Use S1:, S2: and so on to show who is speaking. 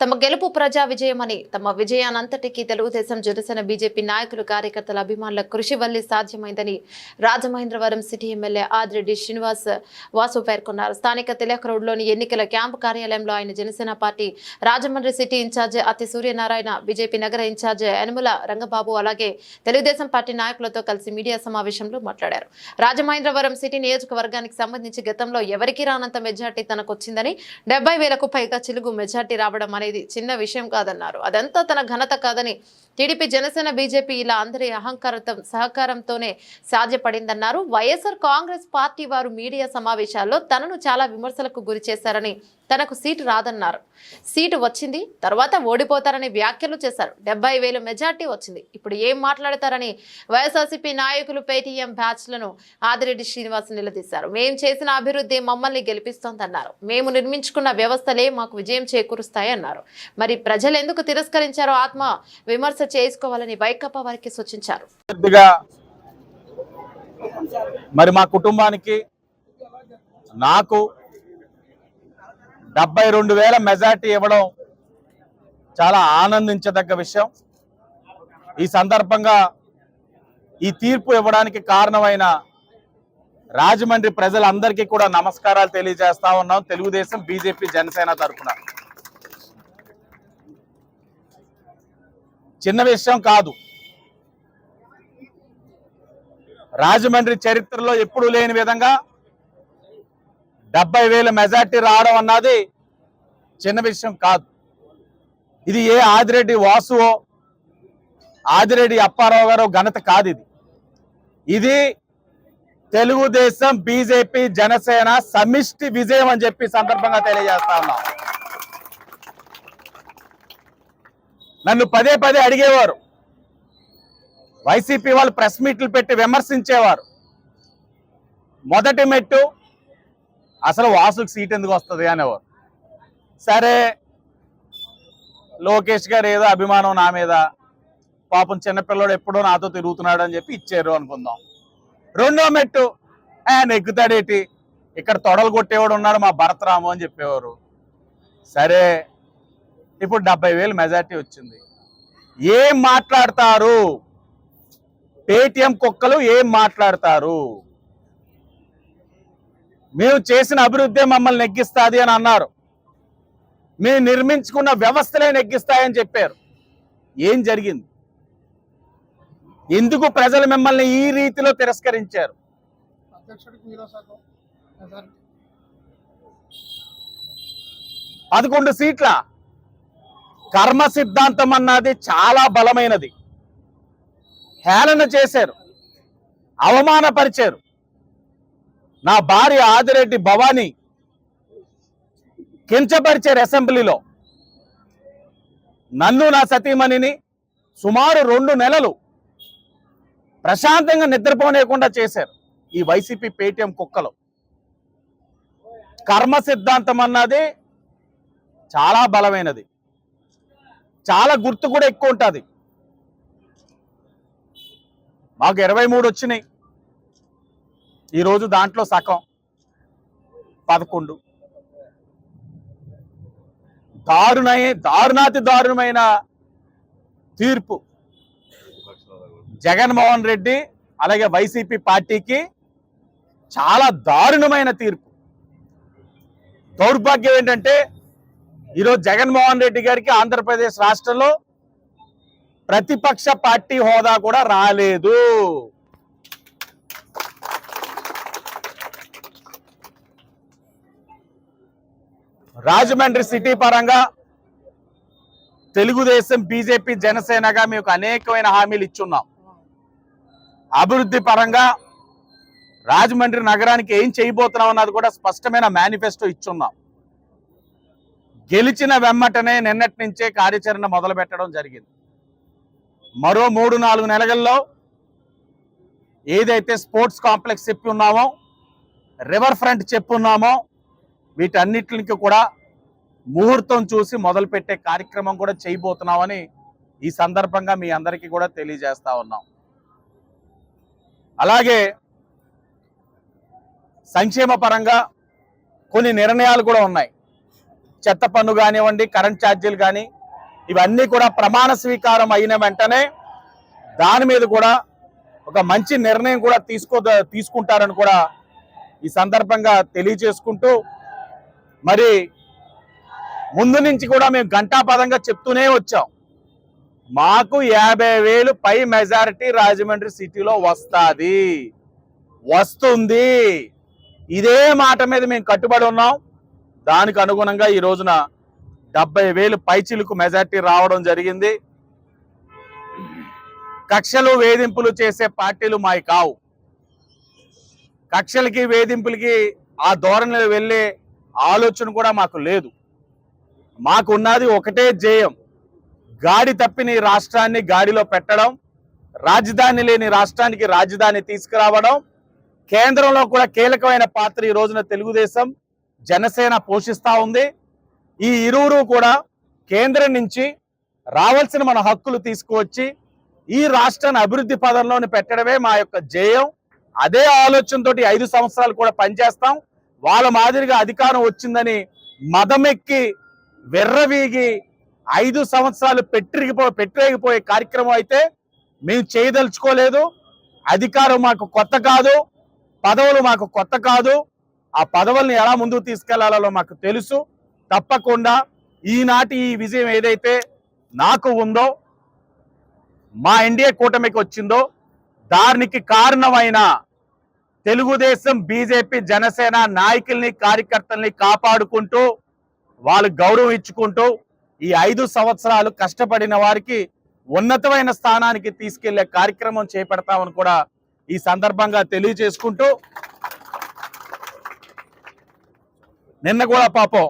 S1: తమ గెలుపు ప్రజా విజయమని తమ విజయానంతటికీ తెలుగుదేశం జనసేన బీజేపీ నాయకులు కార్యకర్తల అభిమానుల కృషి వల్లే సాధ్యమైందని రాజమహేంద్రవరం సిటీ ఎమ్మెల్యే ఆదిరెడ్డి శ్రీనివాస్ వాసు పేర్కొన్నారు. స్థానిక తిలక్ రోడ్లోని ఎన్నికల క్యాంపు కార్యాలయంలో ఆయన Janasena party Rajahmundry city incharge Athi Suryanarayana BJP నగర ఇన్ఛార్జ్ యనుమల రంగబాబు అలాగే తెలుగుదేశం పార్టీ నాయకులతో కలిసి మీడియా సమావేశంలో మాట్లాడారు. రాజమహేంద్రవరం సిటీ నియోజకవర్గానికి సంబంధించి గతంలో ఎవరికీ రానంత మెజార్టీ తనకు వచ్చిందని డెబ్బై వేలకు పైగా చిలుగు మెజార్టీ రావడం అనేది చిన్న విషయం కాదన్నారు. అదంతా తన ఘనత కాదని టీడీపీ జనసేన బీజేపీ ఇలా అందరి అహంకారతం సహకారంతోనే సాధ్యపడిందన్నారు. వైఎస్ఆర్ కాంగ్రెస్ పార్టీ వారు మీడియా సమావేశాల్లో తనను చాలా విమర్శలకు గురి చేశారని తనకు సీటు రాదన్నారు. సీటు వచ్చింది తర్వాత ఓడిపోతారని వ్యాఖ్యలు చేశారు. డెబ్బై వేలు మెజార్టీ వచ్చింది. ఇప్పుడు ఏం మాట్లాడతారని వైఎస్ఆర్సీపీ నాయకులు పేటీఎం బ్యాచ్లను ఆదిరెడ్డి శ్రీనివాస్ నిలదీశారు. మేము చేసిన అభివృద్ధి మమ్మల్ని గెలిపిస్తోందన్నారు. మేము నిర్మించుకున్న వ్యవస్థలే మాకు విజయం చేకూరుస్తాయన్నారు. మరి ప్రజలు ఎందుకు తిరస్కరించారో ఆత్మ విమర్శ చేసుకోవాలని వైకప్ప వారికి సూచించారు.
S2: మరి మా కుటుంబానికి నాకు డెబ్బై రెండు వేల మెజార్టీ ఇవ్వడం చాలా ఆనందించదగ్గ విషయం. ఈ సందర్భంగా ఈ తీర్పు ఇవ్వడానికి కారణమైన రాజమండ్రి ప్రజలందరికీ కూడా నమస్కారాలు తెలియజేస్తా ఉన్నాం. తెలుగుదేశం బీజేపీ జనసేన తరఫున. చిన్న విషయం కాదు. రాజమండ్రి చరిత్రలో ఎప్పుడూ లేని విధంగా డెబ్బై వేల మెజార్టీ రావడం అన్నది చిన్న విషయం కాదు. ఇది ఏ ఆదిరెడ్డి వాసువో ఆదిరెడ్డి అప్పారావు గారు ఘనత కాదు ఇది. ఇది తెలుగుదేశం బీజేపీ జనసేన సమిష్టి విజయం అని చెప్పి సందర్భంగా తెలియజేస్తా ఉన్నాం. నన్ను పదే పదే అడిగేవారు. వైసీపీ వాళ్ళు ప్రెస్ మీట్లు పెట్టి విమర్శించేవారు. మొదటి మెట్టు అసలు వాసులకు సీట్ ఎందుకు వస్తుంది అనేవారు. సరే లోకేష్ గారు ఏదో అభిమానం నా మీద పాపం చిన్నపిల్లడు ఎప్పుడో నాతో తిరుగుతున్నాడు అని చెప్పి ఇచ్చారు అనుకుందాం. రెండో మెట్టు ఆయన ఎక్కుతాడేటి? ఇక్కడ తొడలు కొట్టేవాడు ఉన్నాడు మా భరతరాము అని చెప్పేవారు. సరే ఇప్పుడు డెబ్బై వేలు మెజార్టీ వచ్చింది. ఏం మాట్లాడతారు? పేటిఎం కుక్కలు ఏం మాట్లాడతారు? మేము చేసిన అభివృద్ధి మమ్మల్ని నెగ్గిస్తాది అని అన్నారు. మేము నిర్మించుకున్న వ్యవస్థలే నెగ్గిస్తాయని చెప్పారు. ఏం జరిగింది? ఎందుకు ప్రజలు మిమ్మల్ని ఈ రీతిలో తిరస్కరించారు? పదకొండు సీట్ల? కర్మ సిద్ధాంతం అన్నది చాలా బలమైనది. హేళన చేశారు. అవమానపరిచారు. నా భార్య ఆదిరెడ్డి భవానీ కించపరిచారు అసెంబ్లీలో. నన్ను నా సతీమణిని సుమారు రెండు నెలలు ప్రశాంతంగా నిద్రపోనేకుండా చేశారు. ఈ వైసీపీ పేటీఎం కుక్కలు. కర్మ సిద్ధాంతం అన్నది చాలా బలమైనది. చాలా గుర్తు కూడా ఎక్కువ ఉంటుంది. మాకు ఇరవై మూడు వచ్చినాయి. ఈరోజు దాంట్లో సగం. పదకొండు. దారుణయ దారుణాతి దారుణమైన తీర్పు. జగన్మోహన్ రెడ్డి అలాగే వైసీపీ పార్టీకి చాలా దారుణమైన తీర్పు. దౌర్భాగ్యం ఏంటంటే ఈరోజు జగన్మోహన్ రెడ్డి గారికి ఆంధ్రప్రదేశ్ రాష్ట్రంలో ప్రతిపక్ష పార్టీ హోదా కూడా రాలేదు. రాజమండ్రి సిటీ పరంగా తెలుగుదేశం బీజేపీ జనసేనగా మీకు అనేకమైన హామీలు ఇచ్చున్నాం. అభివృద్ధి పరంగా రాజమండ్రి నగరానికి ఏం చేయబోతున్నాం అన్నది కూడా స్పష్టమైన మేనిఫెస్టో ఇచ్చున్నాం. గెలిచిన వెమ్మటనే నిన్నటి నుంచే కార్యాచరణ మొదలు పెట్టడం జరిగింది. మరో మూడు నాలుగు నెలల్లో ఏదైతే స్పోర్ట్స్ కాంప్లెక్స్ చెప్పి ఉన్నామో రివర్ ఫ్రంట్ చెప్పున్నామో వీటన్నిటికి కూడా ముహూర్తం చూసి మొదలుపెట్టే కార్యక్రమం కూడా చేయబోతున్నామని ఈ సందర్భంగా మీ అందరికీ కూడా తెలియజేస్తా ఉన్నాం. అలాగే సంక్షేమ పరంగా కొన్ని నిర్ణయాలు కూడా ఉన్నాయి. చెత్త పన్ను కానివ్వండి కరెంట్ ఛార్జీలు కానీ ఇవన్నీ కూడా ప్రమాణ స్వీకారం అయిన వెంటనే దాని మీద కూడా ఒక మంచి నిర్ణయం కూడా తీసుకో తీసుకుంటారని కూడా ఈ సందర్భంగా తెలియజేసుకుంటూ మరి ముందు నుంచి కూడా మేము ఘంటాపదంగా చెప్తూనే వచ్చాం. మాకు యాభై వేలు పై మెజారిటీ రాజమండ్రి సిటీలో వస్తుంది. వస్తుంది. ఇదే మాట మీద మేము కట్టుబడి ఉన్నాం. దానికి అనుగుణంగా ఈ రోజున డెబ్బై వేలు పైచిలుకు మెజార్టీ రావడం జరిగింది. కక్షలు వేధింపులు చేసే పార్టీలు మావి కావు. కక్షలకి వేధింపులకి ఆ ధోరణిలో వెళ్ళే ఆలోచన కూడా మాకు లేదు. మాకు ఉన్నది ఒకటే జేయం గాడి తప్పిన ఈ రాష్ట్రాన్ని గాడిలో పెట్టడం రాజధాని లేని రాష్ట్రానికి రాజధాని తీసుకురావడం. కేంద్రంలో కూడా కీలకమైన పాత్ర ఈ రోజున తెలుగుదేశం జనసేన పోషిస్తూ ఉంది. ఈ ఇరువురు కూడా కేంద్రం నుంచి రావాల్సిన మన హక్కులు తీసుకువచ్చి ఈ రాష్ట్రాన్ని అభివృద్ధి పదంలోని పెట్టడమే మా యొక్క జయం అదే ఆలోచనతో ఐదు సంవత్సరాలు కూడా పనిచేస్తాం. వాళ్ళ మాదిరిగా అధికారం వచ్చిందని మదమెక్కి వెర్రవీగి ఐదు సంవత్సరాలు పెట్టిరిగిపో పెట్టిరేగిపోయే కార్యక్రమం అయితే మేము చేయదలుచుకోలేదు. అధికారం మాకు కొత్త కాదు. పదవులు మాకు కొత్త కాదు. ఆ పదవుల్ని ఎలా ముందుకు తీసుకెళ్ళాలో మాకు తెలుసు. తప్పకుండా ఈనాటి ఈ విజయం ఏదైతే నాకు ఉందో మా ఎన్డీఏ కూటమికి వచ్చిందో దానికి కారణమైన తెలుగుదేశం బీజేపీ జనసేన నాయకుల్ని కార్యకర్తల్ని కాపాడుకుంటూ వాళ్ళు గౌరవం ఇచ్చుకుంటూ ఈ ఐదు సంవత్సరాలు కష్టపడిన వారికి ఉన్నతమైన స్థానానికి తీసుకెళ్ళే కార్యక్రమం చేపడతామని కూడా ఈ సందర్భంగా తెలియజేసుకుంటూ నిన్న కూడా పాపం.